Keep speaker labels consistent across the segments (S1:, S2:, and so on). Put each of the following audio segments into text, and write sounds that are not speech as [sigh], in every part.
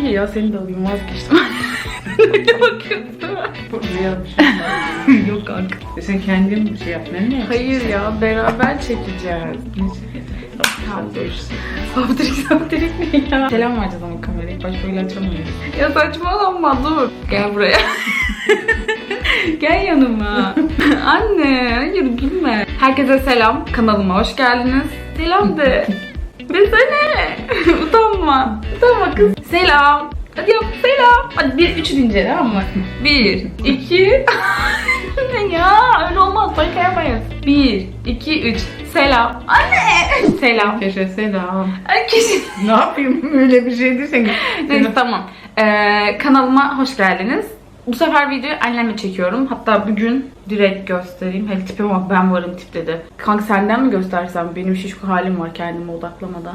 S1: ki ya seni de alayım vazgeçtim. [laughs] Öyle bakıyorsun değil mi?
S2: Şey.
S1: Yok kanka.
S2: E sen kendin bir şey yapmıyor musun?
S1: Hayır ya beraber çekeceğiz.
S2: Ne? Saldırırsın.
S1: Saftirik saftirik ne ya? Selam vereceğiz ama kamerayı. Baş böyle açamayız. Ya saçmalama dur. Gel buraya. [laughs] Gel yanıma. [laughs] Anne hayır gülme. Herkese selam. Kanalıma hoş geldiniz. Selam de. Desene. [laughs] Utanma. Utanma kız. Selam. Hadi yap selam. Hadi bir üç deyince tamam mı? Bir, iki. [laughs] ne ya? Öyle olmaz. Böyle yapamayız. Bir, iki, üç. Selam. Anne. Selam.
S2: Teşekkür selam.
S1: Herkes.
S2: Ne yapayım öyle bir şey dersen.
S1: Neyse tamam. Ee, kanalıma hoş geldiniz. Bu sefer videoyu annemle çekiyorum. Hatta bugün direkt göstereyim. Hele tipime bak ben varım tip dedi. Kanka senden mi göstersem? Benim şişko halim var kendime odaklamadan.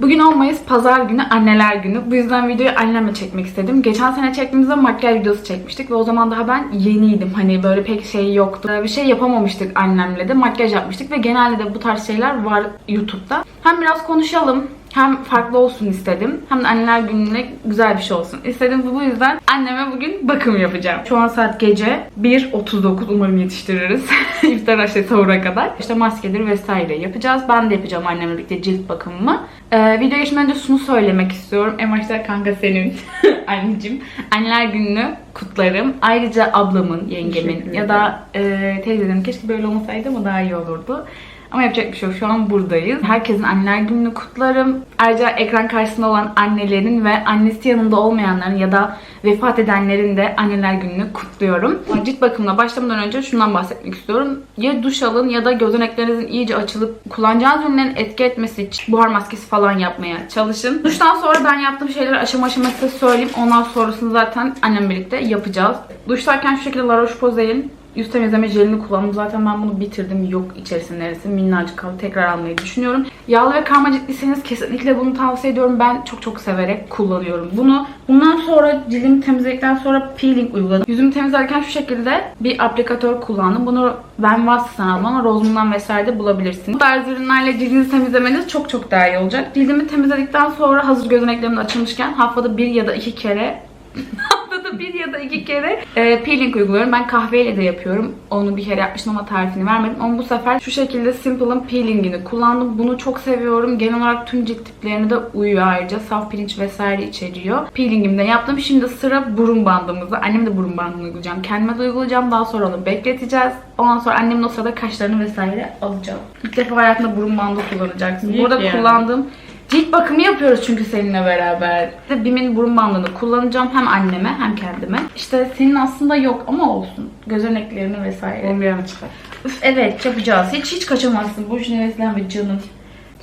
S1: Bugün olmayız pazar günü anneler günü. Bu yüzden videoyu annemle çekmek istedim. Geçen sene çektiğimizde makyaj videosu çekmiştik ve o zaman daha ben yeniydim. Hani böyle pek şey yoktu. Bir şey yapamamıştık annemle de. Makyaj yapmıştık ve genelde de bu tarz şeyler var YouTube'da. Hem biraz konuşalım hem farklı olsun istedim. Hem de anneler gününe güzel bir şey olsun istedim. Bu yüzden anneme bugün bakım yapacağım. Şu an saat gece 1.39 umarım yetiştiririz. [laughs] İftar aşağı sahura kadar. İşte maskedir vesaire yapacağız. Ben de yapacağım annemle birlikte cilt bakımımı. Ee, video geçmeden önce şunu söylemek istiyorum. En başta kanka senin [laughs] anneciğim. Anneler gününü kutlarım. Ayrıca ablamın, yengemin ya da e, teyzenin keşke böyle olmasaydı ama daha iyi olurdu. Ama yapacak bir şey yok. Şu an buradayız. Herkesin anneler gününü kutlarım. Ayrıca ekran karşısında olan annelerin ve annesi yanında olmayanların ya da vefat edenlerin de anneler gününü kutluyorum. Cilt bakımına başlamadan önce şundan bahsetmek istiyorum. Ya duş alın ya da gözeneklerinizin iyice açılıp kullanacağınız ürünlerin etki etmesi için buhar maskesi falan yapmaya çalışın. Duştan sonra ben yaptığım şeyleri aşama aşama size söyleyeyim. Ondan sonrasını zaten annem birlikte yapacağız. Duşlarken şu şekilde La Roche-Posay'in Yüz temizleme jelini kullandım. Zaten ben bunu bitirdim. Yok içerisinde neresi minnacık kaldı. Tekrar almayı düşünüyorum. Yağlı ve karma ciltliyseniz kesinlikle bunu tavsiye ediyorum. Ben çok çok severek kullanıyorum. Bunu bundan sonra cildimi temizledikten sonra peeling uyguladım. Yüzümü temizlerken şu şekilde bir aplikatör kullandım. Bunu ben vasıftan aldım ama Rose'umdan vesaire de bulabilirsiniz. Bu tarz ürünlerle cildinizi temizlemeniz çok çok daha iyi olacak. Cildimi temizledikten sonra hazır gözeneklerim açılmışken haftada bir ya da iki kere [laughs] haftada bir ya da iki kere e, peeling uyguluyorum. Ben kahveyle de yapıyorum. Onu bir kere yapmıştım ama tarifini vermedim. Ama bu sefer şu şekilde Simple'ın peelingini kullandım. Bunu çok seviyorum. Genel olarak tüm cilt tiplerine de uyuyor ayrıca. Saf pirinç vesaire içeriyor. Peelingimi de yaptım. Şimdi sıra burun bandımızda. Annem de burun bandını uygulayacağım. Kendime de uygulayacağım. Daha sonra onu bekleteceğiz. Ondan sonra annemin o sırada kaşlarını vesaire alacağım. İlk defa hayatında burun bandı kullanacaksın. Burada
S2: yani?
S1: kullandığım Cilt bakımı yapıyoruz çünkü seninle beraber. İşte Bim'in burun bandını kullanacağım hem anneme hem kendime. İşte senin aslında yok ama olsun. Gözeneklerini vesaire.
S2: Olmayanı çıkar.
S1: Üf, evet yapacağız. Hiç hiç kaçamazsın. Boşuna heveslenme canım.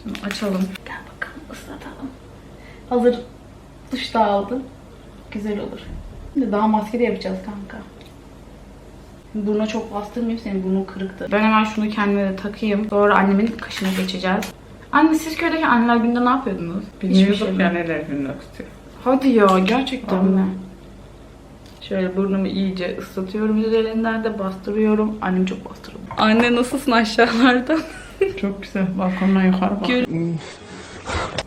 S1: Şimdi açalım. Gel bakalım ıslatalım. Hazır duş da aldım. Güzel olur. Şimdi daha maske de yapacağız kanka. Burnuna çok bastırmayayım senin burnun kırıktı. Ben hemen şunu kendime de takayım. Sonra annemin kaşına geçeceğiz. Anne siz köydeki anneler günde ne yapıyordunuz? Hiçbir
S2: Bilmiyorduk
S1: şey mi?
S2: ya neler günler tutuyor.
S1: Hadi ya gerçekten mi? Şöyle burnumu iyice ıslatıyorum üzerinden de bastırıyorum. Annem çok bastırıyor. Anne nasılsın aşağılarda?
S2: Çok güzel. Balkondan yukarı bak.
S1: Gör-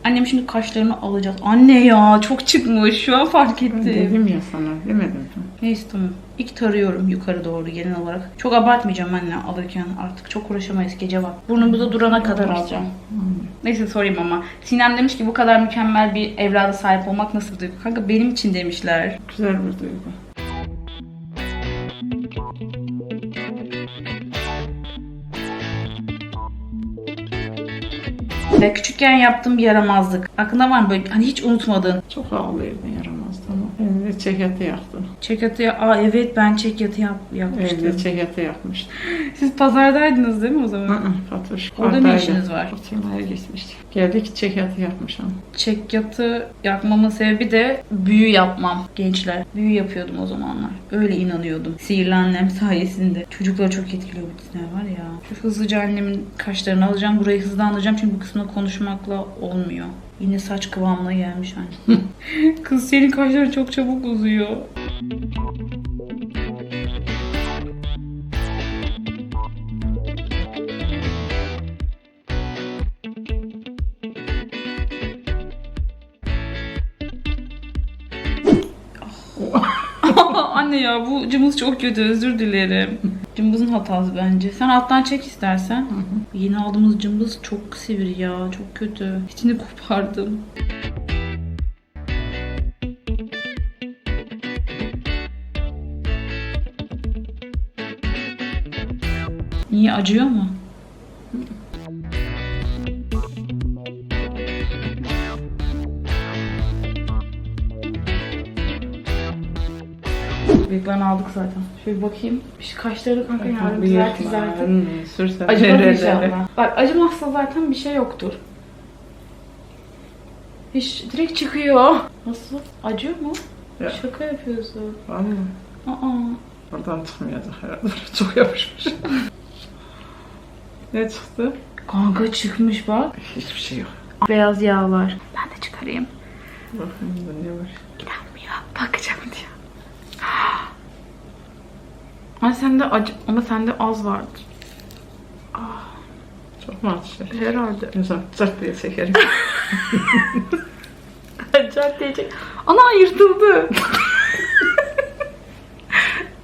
S1: Annem şimdi kaşlarını alacağız. Anne ya çok çıkmış. Şu an fark ettim.
S2: Dedim ya sana. Demedim mi?
S1: Neyse tamam. İlk tarıyorum yukarı doğru genel olarak. Çok abartmayacağım anne alırken. Artık çok uğraşamayız gece bak. Burnumuza durana kadar alacağım. Neyse sorayım ama. Sinem demiş ki bu kadar mükemmel bir evrada sahip olmak nasıl duygu? Kanka benim için demişler.
S2: Güzel bir duygu.
S1: Ve küçükken yaptığım bir yaramazlık. Aklında var mı böyle hani hiç unutmadığın?
S2: Çok ağlıyordun yaramazdı ama. Evde çeketi yaktın.
S1: Çekyatı Aa evet ben çekyatı yap yapmıştım.
S2: Evde çeketi yakmıştın.
S1: Siz pazardaydınız değil mi o zaman?
S2: Hı hı, Fatoş.
S1: Orada ne işiniz var?
S2: Oturmaya gitmiştik. Geldik çeketi yakmışım.
S1: Çekyatı yakmamın sebebi de büyü yapmam gençler. Büyü yapıyordum o zamanlar. Öyle inanıyordum. Sihirli annem sayesinde. Çocukları çok etkiliyor bu diziler var ya. Şu hızlıca annemin kaşlarını alacağım. Burayı hızlandıracağım çünkü bu kısmına konuşmakla olmuyor. Yine saç kıvamına gelmiş anne. [laughs] Kız senin kaşların çok çabuk uzuyor. Ya bu cımbız çok kötü özür dilerim. [laughs] Cımbızın hatası bence. Sen alttan çek istersen. Yeni aldığımız cımbız çok sivri ya çok kötü. İçini kopardım. Niye acıyor mu? Bıyıklarını aldık zaten. Şöyle bakayım. Şu kaşları kanka yarın güzel düzeltin.
S2: Sürsen
S1: Acımaz inşallah. Bak acımazsa zaten bir şey yoktur. Hiç direkt çıkıyor. Nasıl? Acıyor mu?
S2: Ya.
S1: Şaka yapıyorsun.
S2: Vallahi.
S1: Aa.
S2: Oradan çıkmayacak herhalde. [laughs] Çok yapışmış. ne çıktı?
S1: Kanka çıkmış bak.
S2: Hiçbir şey yok.
S1: Beyaz yağlar. Ben de çıkarayım.
S2: Da ne var?
S1: Gidenmiyor. Bakacağım diyor. Ama sende acı ama sende az vardı.
S2: Çok mu açtı?
S1: Herhalde.
S2: İnsan zart diye çekerim. [laughs]
S1: Acayip diyecek. Ana yırtıldı.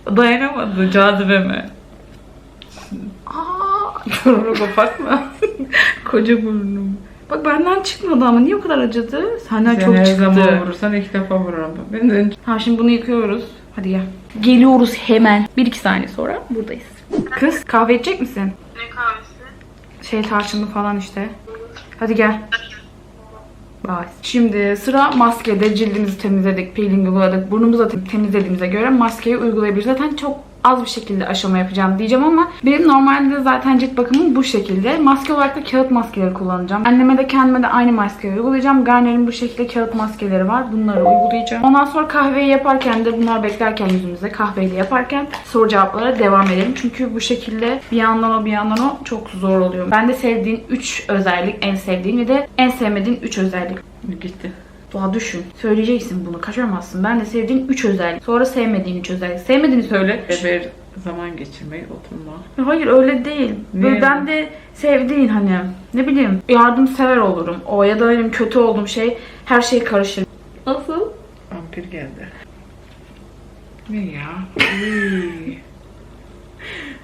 S1: [laughs] Dayanamadı cazibeme. Aa,
S2: Burnunu kopartma. [laughs]
S1: koca burnum. Bak benden çıkmadı ama niye o kadar acıdı? Senden
S2: Sen
S1: çok
S2: her
S1: çıktı.
S2: zaman vurursan ilk defa vururum. Ben de
S1: Ha şimdi bunu yıkıyoruz. Hadi gel. Geliyoruz hemen. 1-2 saniye sonra buradayız. Kız kahve içecek misin?
S3: Ne kahvesi?
S1: Şey tarçınlı falan işte. Hadi gel. Bye. Şimdi sıra maskede cildimizi temizledik, peeling uyguladık, burnumuzu temizlediğimize göre maskeyi uygulayabiliriz. Zaten çok az bir şekilde aşama yapacağım diyeceğim ama benim normalde zaten cilt bakımım bu şekilde. Maske olarak da kağıt maskeleri kullanacağım. Anneme de kendime de aynı maskeyi uygulayacağım. Garnier'in bu şekilde kağıt maskeleri var. Bunları uygulayacağım. Ondan sonra kahveyi yaparken de bunlar beklerken yüzümüzde kahveyle yaparken soru cevaplara devam edelim. Çünkü bu şekilde bir yandan o bir yandan o çok zor oluyor. Ben de sevdiğin 3 özellik, en sevdiğin ve de en sevmediğin 3 özellik.
S2: gitti.
S1: Doğa düşün. Söyleyeceksin bunu. Kaçıramazsın. Ben de sevdiğin 3 özellik. Sonra sevmediğin 3 özellik. Sevmediğini söyle.
S2: Beraber zaman geçirmeyi, oturmak.
S1: Ya Hayır öyle değil. Böyle ben de sevdiğin hani ne bileyim yardımsever olurum. O ya da benim kötü olduğum şey her şey karışır. Nasıl?
S2: Vampir geldi. Ne ya?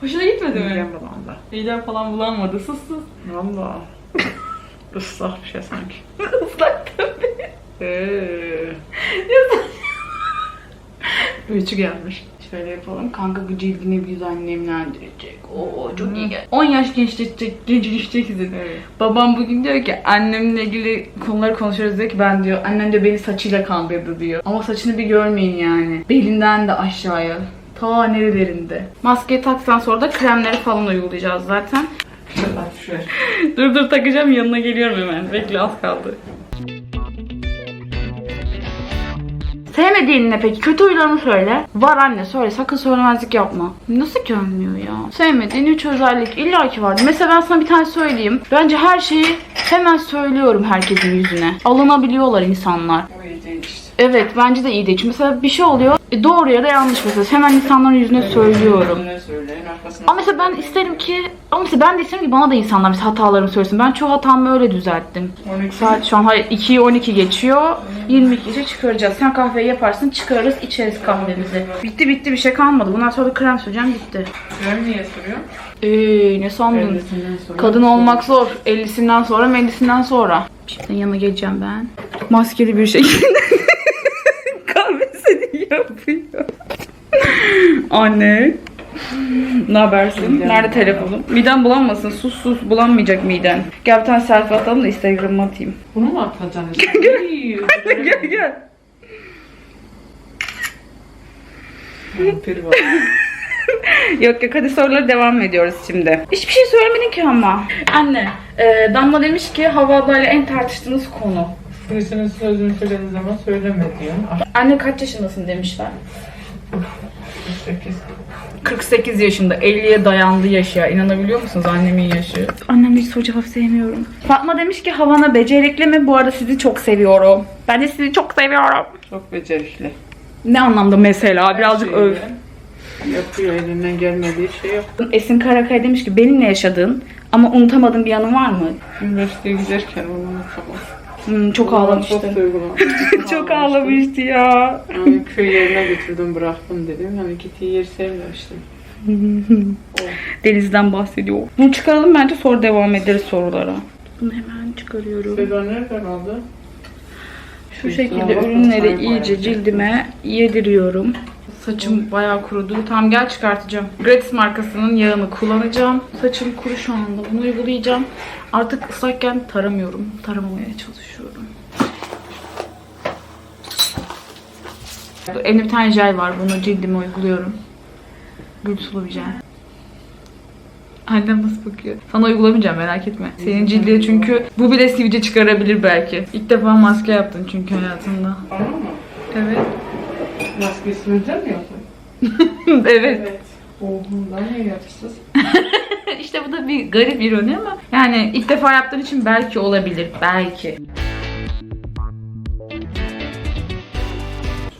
S1: Hoşuna gitmedi
S2: Midem bulandı.
S1: Midem falan bulanmadı. Sus sus.
S2: Valla. [laughs] Islak bir şey sanki. Üçü gelmiş.
S1: Şöyle yapalım. Kanka bu cildini güzel nemlendirecek. Oo çok iyi gel. 10 yaş gençleşecek, gençleşeceksin.
S2: Evet.
S1: Babam bugün diyor ki annemle ilgili konuları konuşuyoruz diyor ki ben diyor annem de beni saçıyla kandırdı diyor. Ama saçını bir görmeyin yani. Belinden de aşağıya. Ta nerelerinde. Maskeyi taktıktan sonra da kremleri falan uygulayacağız zaten. [laughs] Dur dur takacağım yanına geliyorum hemen. Bekle az kaldı. Sevmediğin ne peki? Kötü huylarını söyle. Var anne söyle sakın söylemezlik yapma. Nasıl görmüyor ya? Sevmediğin üç özellik illa ki vardı. Mesela ben sana bir tane söyleyeyim. Bence her şeyi hemen söylüyorum herkesin yüzüne. Alınabiliyorlar insanlar.
S2: O değil işte.
S1: Evet bence de iyi değil. Çünkü mesela bir şey oluyor. e, doğru ya da yanlış mesela. Hemen insanların yüzüne söylüyorum.
S2: Söyleyin.
S1: Ama mesela ben isterim ki ama mesela ben de isterim ki bana da insanlar mesela hatalarımı söylesin. Ben çoğu hatamı öyle düzelttim.
S2: 12
S1: Saat şu an hayır 2'yi 12 geçiyor. 22'de çıkaracağız. Sen kahveyi yaparsın çıkarırız içeriz kahvemizi. Bitti bitti bir şey kalmadı. Bundan sonra da krem süreceğim bitti.
S2: Krem niye sürüyor?
S1: Eee ne sandın? Kadın olmak zor. 50'sinden sonra 50'sinden sonra. Şimdi yanına geleceğim ben. Maskeli bir şekilde [laughs] Anne. Ne habersin?
S2: Midem
S1: Nerede telefonum? Miden bulanmasın. Sus sus bulanmayacak miden. Gel bir tane selfie atalım da Instagram'a atayım.
S2: Bunu mu atacaksın? [laughs] gel.
S1: gel gel. [laughs] Yok yok hadi sorulara devam ediyoruz şimdi. Hiçbir şey söylemedin ki ama. Anne, e, Damla demiş ki Hava ablayla en tartıştığınız konu.
S2: Birisinin sözünü söylediği zaman söyleme diyorsun.
S1: Anne kaç yaşındasın demişler.
S2: 68.
S1: 48 yaşında 50'ye dayandı yaşı ya. İnanabiliyor musunuz annemin yaşı? Annem hiç soru cevap sevmiyorum. Fatma demiş ki Havana becerikli mi? Bu arada sizi çok seviyorum. Ben de sizi çok seviyorum.
S2: Çok becerikli.
S1: Ne anlamda mesela? Birazcık öv.
S2: Yapıyor elinden gelmediği şey yok.
S1: Esin Karakaya demiş ki benimle yaşadığın ama unutamadığın bir yanın var mı?
S2: Üniversiteye giderken onu unutamam.
S1: Hmm, çok
S2: Çok
S1: ağlamıştı. [laughs]
S2: duygulandım.
S1: çok ağlamıştı ya.
S2: Yani köy yerine götürdüm bıraktım dedim. Hani gittiği yeri sevmemiştim. [laughs]
S1: Denizden bahsediyor. Bunu çıkaralım bence sonra devam ederiz sorulara. Bunu hemen çıkarıyorum.
S2: Seda nerede kaldı?
S1: Şu şekilde ürünleri iyice cildime yediriyorum. Saçım bayağı kurudu. Tamam gel çıkartacağım. Gratis markasının yağını kullanacağım. Saçım kuru şu anda. Bunu uygulayacağım. Artık ıslakken taramıyorum. Taramamaya çalışıyorum. Elimde bir tane jel var. Bunu cildime uyguluyorum. Gül sulu bir jel. Annem nasıl bakıyor? Sana uygulamayacağım merak etme. Senin cildine çünkü bu bile sivilce çıkarabilir belki. İlk defa maske yaptın çünkü hayatında.
S2: Tamam mı?
S1: Evet.
S2: Maskesini mi yaptın? [laughs]
S1: evet.
S2: Oğlumdan ne yapsız? [laughs]
S1: işte bu da bir garip ironi ama yani ilk defa yaptığın için belki olabilir. Belki.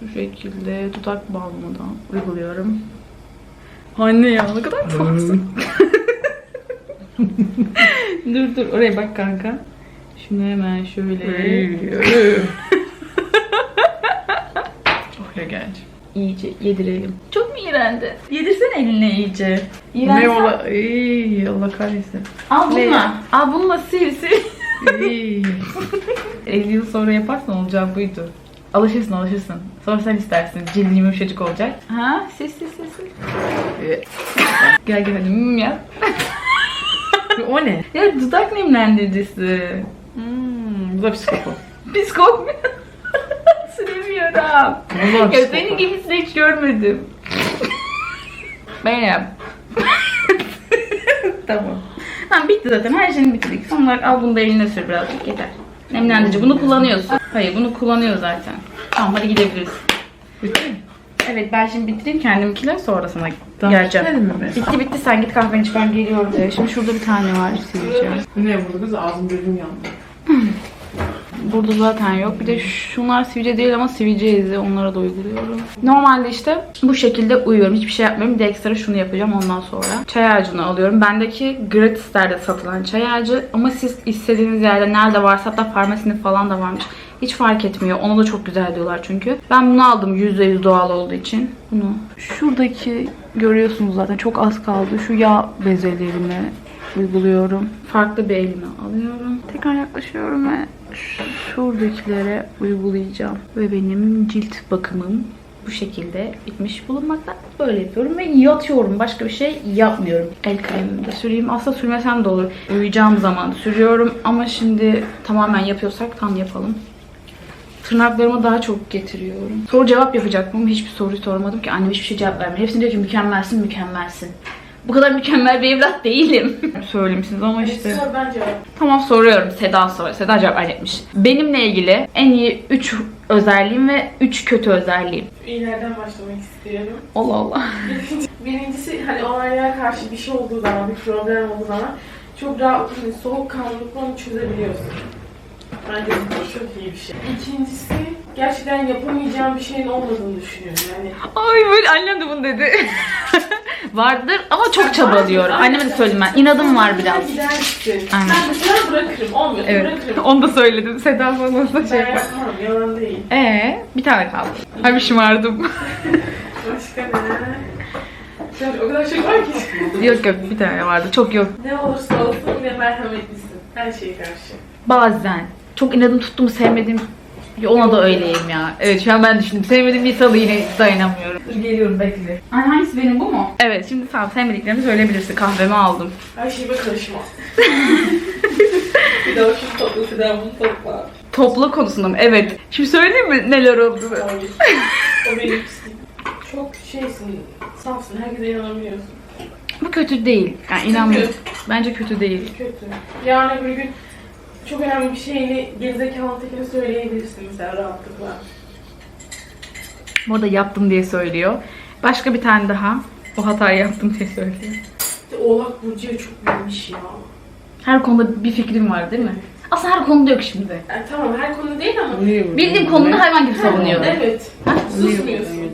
S1: Şu şekilde dudak balmını da uyguluyorum. Anne ya ne kadar tatlısın. [laughs] dur dur oraya bak kanka. Şunu hemen şöyle.
S2: Oraya gel.
S1: İyice yedirelim. Çok mu iğrendi? Yedirsene eline iyice.
S2: Ne
S1: İğrensen-
S2: ola? Ey Allah kahretsin.
S1: Al
S2: Ne?
S1: bununla. Al bununla sil sil.
S2: Ey. [laughs]
S1: 50 yıl sonra yaparsan olacağı buydu. Alışırsın alışırsın. Sonra sen istersin. Cildin yumuşacık olacak. Ha? Sil sil sil sil. gel gel hadi hmm yap.
S2: o ne?
S1: Ya dudak nemlendiricisi.
S2: Hmm, bu da.
S1: Psikop mu?
S2: Vallahi
S1: Ya senin gibisini hiç görmedim. yap. [laughs] tamam. Tamam bitti zaten. Her şeyini bitirdik. Son olarak al bunu da eline sür birazcık. Yeter. Nemlendirici. Bunu kullanıyorsun. Hayır bunu kullanıyor zaten. Tamam hadi gidebiliriz.
S2: Bitti mi?
S1: Evet ben şimdi bitireyim kendiminkileri sonra sana
S2: Tamam,
S1: geleceğim.
S2: mi?
S1: Bitti bitti sen git kahveni iç ben geliyorum. Ee, şimdi şurada bir tane var sileceğim.
S2: Ne vurdu kız? Ağzım gözüm yandı.
S1: Burada zaten yok. Bir de şunlar sivilce değil ama sivilce izi. Onlara da uyguluyorum. Normalde işte bu şekilde uyuyorum. Hiçbir şey yapmıyorum. Bir de ekstra şunu yapacağım ondan sonra. Çay ağacını alıyorum. Bendeki gratislerde satılan çay ağacı. Ama siz istediğiniz yerde nerede varsa hatta farmasinin falan da varmış. Hiç fark etmiyor. Ona da çok güzel diyorlar çünkü. Ben bunu aldım %100 doğal olduğu için. Bunu. Şuradaki görüyorsunuz zaten çok az kaldı. Şu yağ bezelerine uyguluyorum. Farklı bir elime alıyorum. Tekrar yaklaşıyorum ve şuradakilere uygulayacağım. Ve benim cilt bakımım bu şekilde bitmiş bulunmakta. Böyle yapıyorum ve yatıyorum. Başka bir şey yapmıyorum. El kremimi de süreyim. Aslında sürmesem de olur. Uyuyacağım zaman sürüyorum. Ama şimdi tamamen yapıyorsak tam yapalım. Tırnaklarıma daha çok getiriyorum. Soru cevap yapacaktım ama hiçbir soruyu sormadım ki. Annem hiçbir şey cevap vermiyor. Hepsini diyor ki mükemmelsin, mükemmelsin. Bu kadar mükemmel bir evlat değilim. [laughs] Söyleyeyim size ama işte.
S3: Sor ben cevap.
S1: Tamam soruyorum. Seda soruyor. Seda cevap verecekmiş. Benimle ilgili en iyi 3 özelliğim ve 3 kötü özelliğim.
S3: İyilerden başlamak istiyorum.
S1: Allah Allah. [laughs]
S3: Birincisi hani olaylara karşı bir şey olduğu zaman, bir problem olduğu zaman çok rahat, hani soğukkanlılıkla onu çözebiliyorsun. Bence bu çok iyi bir şey. İkincisi gerçekten yapamayacağım bir şeyin olmadığını düşünüyorum. Yani
S1: Ay böyle annem de bunu dedi. [laughs] Vardır ama çok çabalıyorum. Anneme de söyledim ben. İnadım var biraz.
S3: Gidersin.
S1: Aynen.
S3: Ben mesela bırakırım. Olmuyorsa
S1: Evet.
S3: bırakırım.
S1: Onu da söyledim. Seda falan da
S3: Ben
S1: şey yapar.
S3: yapmam. Yalan değil.
S1: Ee, bir tane kaldı. Bir şımardım. [laughs]
S3: Başka ne? Yani o kadar şey var ki.
S1: yok yok bir tane vardı. Çok yok.
S3: ne olursa olsun yine merhametlisin. Her şeye karşı.
S1: Bazen. Çok inadım tuttum Ona da öyleyim ya. Evet şu an ben düşündüm. Sevmediğim bir insanı yine dayanamıyorum. Dur geliyorum bekle. Ay hangisi benim bu mu? Evet şimdi tamam sevmediklerimi söyleyebilirsin. Kahvemi aldım.
S3: Her şeyime karışma. [laughs] bir daha şunu topla, bir daha bunu topla.
S1: Topla konusunda mı? Evet. Şimdi söyleyeyim mi neler oldu?
S3: Hayır. o benim. Çok şeysin, safsın, herkese inanabiliyorsun.
S1: Bu kötü değil. Yani inanmıyorum. Bence kötü değil.
S3: Kötü. Yarın öbür gün çok önemli bir şeyini gerizekalı tekine söyleyebilirsin mesela rahatlıkla.
S1: Bu arada yaptım diye söylüyor. Başka bir tane daha. O hatayı yaptım diye söylüyor.
S3: İşte Oğlak Burcu'ya çok bilmiş ya.
S1: Her konuda bir fikrim var değil mi? Aslında her konuda yok şimdi.
S3: Yani tamam her konu değil ama
S1: Bildiğim konuda hayvan gibi savunuyorum.
S3: evet.
S1: Ha?
S3: Susmuyorsun.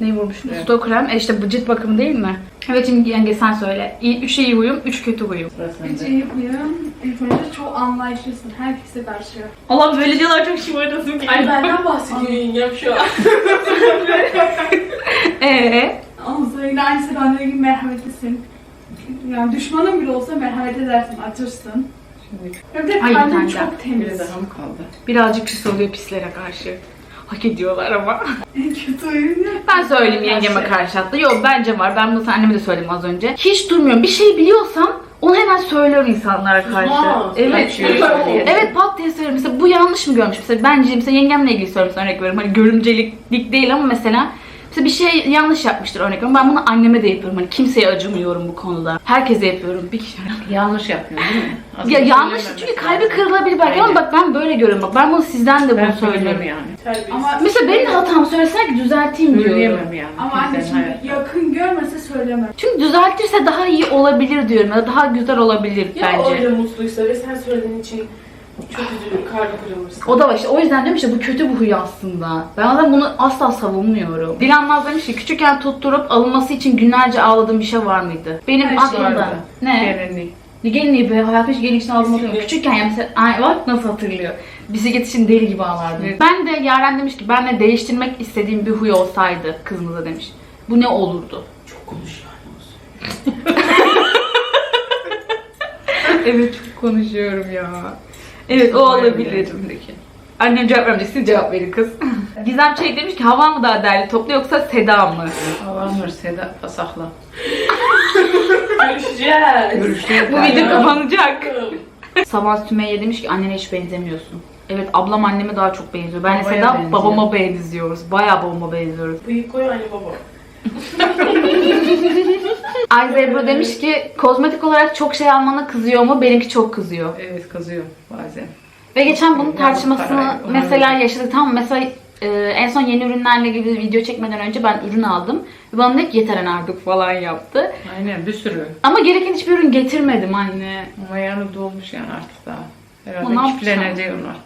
S1: Neyi vurmuşum?
S2: Evet.
S1: Stoğ krem. E işte bu cilt bakımı değil mi? Evet şimdi yenge sen söyle. İyi, üç iyi huyum, üç kötü huyum.
S2: Sende.
S4: iyi yapmıyorum. İlk önce çok anlayışlısın. Herkese karşı.
S1: Allah böyle diyorlar çok şımartasım
S3: Ay benden bahsediyor yengem şu an. [laughs]
S1: Eee?
S4: Yine aynı zamanda gibi merhametlisin. Yani düşmanın bile olsa merhamet edersin, açırsın.
S2: Şimdi
S4: Hem de
S1: Ay,
S4: kalbin çok
S2: biri
S4: temiz.
S2: daha mı kaldı?
S1: Birazcık pis oluyor pislere karşı. Hak ediyorlar ama. [laughs]
S4: En kötü oyun ya.
S1: Ben söyleyeyim yengeme karşı hatta. Yok bence var. Ben bunu anneme de söyledim az önce. Hiç durmuyorum. Bir şey biliyorsam onu hemen söylüyorum insanlara karşı.
S3: Susmaz.
S1: Evet.
S2: Söylüyor.
S1: evet pat diye söylüyorum. Mesela bu yanlış mı görmüş? Mesela bence mesela yengemle ilgili söylüyorum örnek veriyorum. Hani görümcelik değil ama mesela Mesela bir şey yanlış yapmıştır örnek veriyorum. Ben bunu anneme de yapıyorum. Hani kimseye acımıyorum bu konuda. Herkese yapıyorum. Bir kişi
S2: Yanlış yapıyorsun değil mi? [laughs]
S1: Ya yanlış çünkü kalbi kırılabilir belki ama
S2: Aynen.
S1: bak ben böyle görüyorum. Bak ben bunu sizden de bunu
S2: Ben
S1: söylüyorum.
S2: söylüyorum yani.
S4: Ama
S1: Mesela benim de hatamı söylesene ki düzelteyim diyorum.
S2: Söyleyemem yani.
S4: Ama anne
S2: Kimsenin
S4: şimdi yakın görmese söylemem.
S1: Çünkü düzeltirse daha iyi olabilir diyorum ya da daha güzel olabilir
S3: Ya
S1: bence.
S3: öyle mutluysa ve sen söylediğin için çok üzülür, kalbi kırılırsa.
S1: O da var işte o yüzden diyorum işte bu kötü bir huy aslında. Ben zaten bunu asla savunmuyorum. Dilanmaz demiş ki küçükken tutturup alınması için günlerce ağladığım bir şey var mıydı? Benim
S4: Her şey
S1: aklımda.
S2: vardı.
S1: Ne?
S2: Gelinlik.
S1: Ne gelinliği be hayatım hiç hatırlıyorum.
S3: Bisiklet.
S1: Küçükken ya mesela ay, bak nasıl hatırlıyor. Bisiklet için deli gibi ağlardım.
S2: Evet.
S1: Ben de Yaren demiş ki ben de değiştirmek istediğim bir huy olsaydı kızımıza demiş. Bu ne olurdu?
S3: Çok konuş yani [laughs] olsun.
S1: evet çok konuşuyorum ya. Evet o olabilir.
S2: Şimdiki.
S1: Annem cevap vermeyecek. Siz cevap verin kız. [laughs] Gizem Çelik demiş ki hava mı daha değerli toplu yoksa Seda mı?
S2: Havan Seda pasakla. [laughs]
S3: Görüşeceğiz.
S2: Görüştük.
S1: Bu video kapanacak. Sabah Sümeyye demiş ki annene hiç benzemiyorsun. Evet ablam anneme daha çok benziyor. Ben
S2: Babaya
S1: Seda
S2: benziyor.
S1: babama benziyoruz. Bayağı babama benziyoruz.
S3: Bıyık koy anne baba. [laughs]
S1: Ayza Ebru demiş ki kozmetik olarak çok şey almana kızıyor mu? Benimki çok kızıyor.
S2: Evet kızıyor bazen.
S1: Ve geçen bunun tartışmasını
S2: ona
S1: mesela yaşadık. Tamam mesela e, en son yeni ürünlerle ilgili video çekmeden önce ben ürün aldım. Ve bana dedi ki yeter hani artık falan yaptı.
S2: Aynen bir sürü.
S1: Ama gereken hiçbir ürün getirmedim anne.
S2: Ama yani dolmuş yani artık daha. Herhalde çiftlenecek onlar.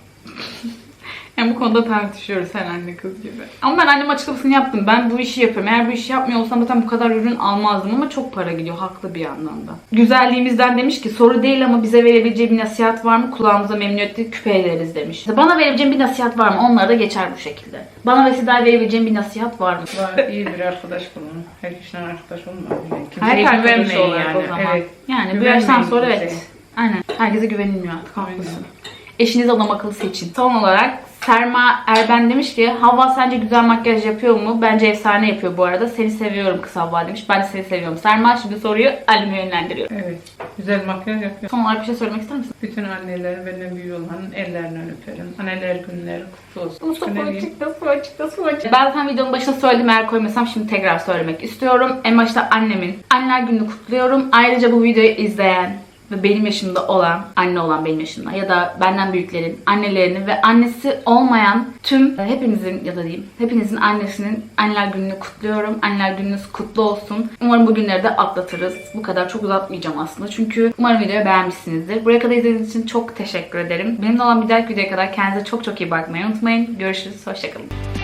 S1: Yani bu konuda tartışıyoruz sen anne kız gibi. Ama ben annem açıklamasını yaptım. Ben bu işi yapıyorum. Eğer bu işi yapmıyor olsam zaten bu kadar ürün almazdım ama çok para gidiyor. Haklı bir yandan da. Güzelliğimizden demiş ki soru değil ama bize verebileceği bir nasihat var mı? Kulağımıza memnuniyetle küpe ederiz demiş. Bana verebileceğim bir nasihat var mı? Onlara da geçer bu şekilde. Bana ve Seda'ya verebileceğim bir nasihat var mı?
S2: Var iyi bir arkadaş bulun. Her kişiden arkadaş olma. Yani kimseye
S1: Her arkadaş olarak o zaman.
S2: Evet.
S1: Yani bu yaştan sonra evet. Aynen. Herkese güvenilmiyor artık. Haklısın. Eşiniz adam akıllı seçin. Son olarak Serma Erben demiş ki Havva sence güzel makyaj yapıyor mu? Bence efsane yapıyor bu arada. Seni seviyorum kız Havva demiş. Ben de seni seviyorum. Serma şimdi soruyu anneme yönlendiriyor.
S2: Evet. Güzel makyaj yapıyor.
S1: Son olarak bir şey söylemek ister misin?
S2: Bütün annelerin benden büyüğü olanın ellerinden öperim. Anneler günleri kutlu olsun.
S1: Mustafa açıkta su açıkta su açıkta. Ben zaten videonun başına söyledim eğer koymasam şimdi tekrar söylemek istiyorum. En başta annemin anneler gününü kutluyorum. Ayrıca bu videoyu izleyen ve benim yaşımda olan, anne olan benim yaşımda ya da benden büyüklerin annelerini ve annesi olmayan tüm e, hepinizin ya da diyeyim hepinizin annesinin anneler gününü kutluyorum. Anneler gününüz kutlu olsun. Umarım bu günleri de atlatırız. Bu kadar çok uzatmayacağım aslında. Çünkü umarım videoyu beğenmişsinizdir. Buraya kadar izlediğiniz için çok teşekkür ederim. Benimle olan bir dahaki videoya kadar kendinize çok çok iyi bakmayı unutmayın. Görüşürüz. Hoşçakalın.